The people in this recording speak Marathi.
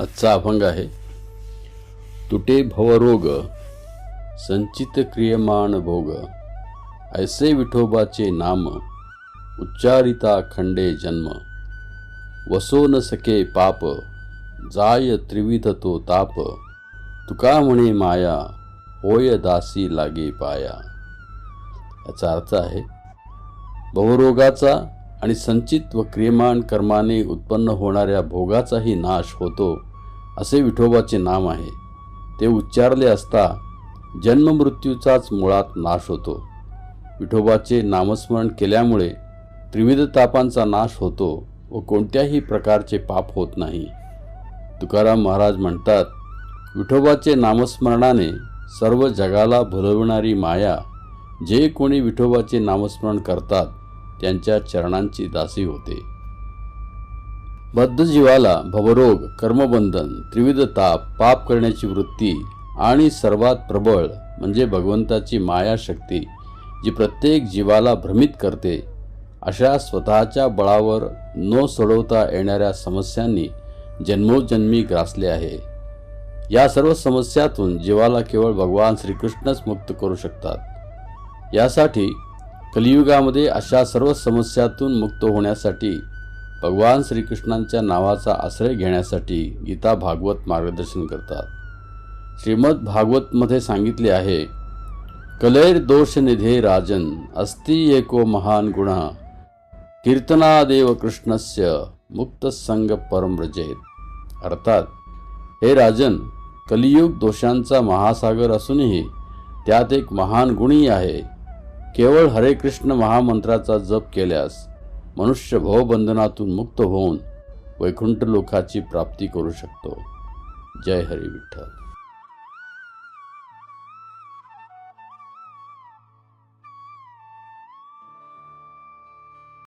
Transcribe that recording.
आजचा अभंग आहे. तुटे भवरोग संचित क्रियमान भोग. ऐसे विठोबाचे नाम उच्चारिता खंडे जन्म. वसो न सके पाप जाय त्रिविध तो ताप. तुका म्हणे माया होय दासी लागे पाया. याचा अर्थ आहे भवरोगाचा आणि संचित व क्रियमान कर्माने उत्पन्न होणाऱ्या भोगाचाही नाश होतो असे विठोबाचे नाम आहे. ते उच्चारले असता जन्ममृत्यूचाच मुळात नाश होतो. विठोबाचे नामस्मरण केल्यामुळे त्रिविध तापांचा नाश होतो व कोणत्याही प्रकारचे पाप होत नाही. तुकाराम महाराज म्हणतात विठोबाचे नामस्मरणाने सर्व जगाला भुलविणारी माया जे कोणी विठोबाचे नामस्मरण करतात त्यांच्या चरणांची दासी होते. बद्ध जीवाला भवरोग कर्मबंधन त्रिविध ताप पाप करण्याची वृत्ती आणि सर्वात प्रबळ म्हणजे भगवंताची मायाशक्ती जी प्रत्येक जीवाला भ्रमित करते अशा स्वतःच्या बळावर न सोडवता येणाऱ्या समस्यांनी जन्मोजन्मी ग्रासले आहे. या सर्व समस्यातून जीवाला केवळ भगवान श्रीकृष्णच मुक्त करू शकतात. यासाठी कलियुगामध्ये अशा सर्व समस्यातून मुक्त होण्यासाठी भगवान श्रीकृष्णांच्या नावाचा आश्रय घेण्यासाठी गीता भागवत मार्गदर्शन करतात. श्रीमद भागवतमध्ये सांगितले आहे कलैर दोष निधे राजन अस्ति एको महान गुणा कीर्तनादेव कृष्णस्य मुक्त संग परमृजेत अर्थात हे राजन कलियुग दोषांचा महासागर असूनही त्यात एक महान गुणी आहे केवळ हरे कृष्ण महामंत्राचा जप केल्यास मनुष्य भवबंधनातून मुक्त होऊन वैकुंठ लोकाची प्राप्ती करू शकतो. जय हरी विठ्ठल.